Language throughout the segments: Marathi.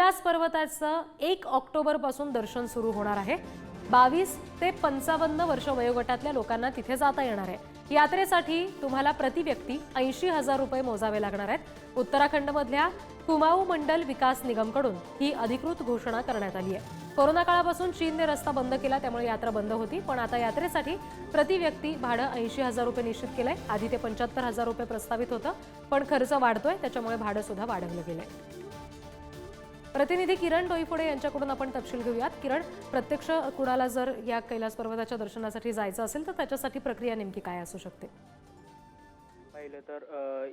कैलास पर्वताचं एक ऑक्टोबरपासून दर्शन सुरू होणार आहे. बावीस ते पंचावन्न वर्ष वयोगटातल्या लोकांना तिथे जाता येणार आहे. यात्रेसाठी तुम्हाला प्रति व्यक्ती ऐंशी हजार रुपये मोजावे लागणार आहेत. उत्तराखंडमधल्या कुमाऊ मंडल विकास निगमकडून ही अधिकृत घोषणा करण्यात आली आहे. कोरोना काळापासून चीनने रस्ता बंद केला त्यामुळे यात्रा बंद होती. पण आता यात्रेसाठी प्रति व्यक्ती भाडं ऐंशी हजार रुपये निश्चित केलंय. आधी ते पंच्याहत्तर हजार रुपये प्रस्तावित होतं पण खर्च वाढतोय त्याच्यामुळे भाडं सुद्धा वाढवलं गेलंय. प्रतिनिधी किरण डोईफोडे यांच्याकडून आपण तपशील घेऊयात. किरण प्रत्यक्ष कुणाला जर या कैलास पर्वताच्या दर्शनासाठी जायचं असेल तर त्याच्यासाठी प्रक्रिया नेमकी काय असू शकते? पाहिलं तर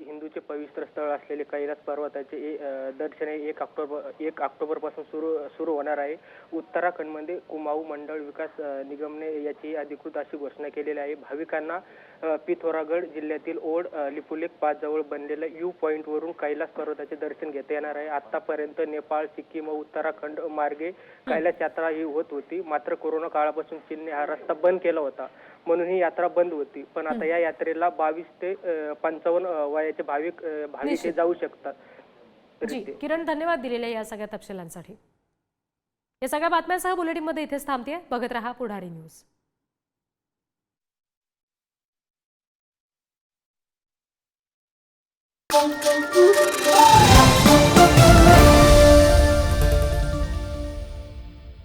हिंदूचे पवित्र स्थळ असलेले कैलास पर्वताचे ए- दर्शन हे एक ऑक्टोबर एक ऑक्टोबरपासून सुरू सुरू होणार आहे. उत्तराखंडमध्ये कुमाऊ मंडळ विकास निगमने याची अधिकृत अशी घोषणा केलेली आहे. भाविकांना पिथोरागड जिल्ह्यातील ओढ लिपुलेख पाच जवळ बनलेल्या यू पॉइंट वरून कैलास पर्वताचे दर्शन घेता येणार आहे. आतापर्यंत नेपाळ सिक्कीम व उत्तराखंड मार्गे कैलास यात्रा ही होत होती. मात्र कोरोना काळापासून चीनने हा रस्ता बंद केला होता. म्हणून ही यात्रा बंद होती. पण आता या यात्रेला बावीस ते पंचावन्न वयाचे भाविक भाविक हे. जाऊ शकतात. जी. किरण धन्यवाद दिलेल्या या सगळ्या तपशिलांसाठी. या सगळ्या बातम्यांसह बुलेटिनमध्ये इथेच थांबते बघत रहा पुढारी न्यूज. Thank you.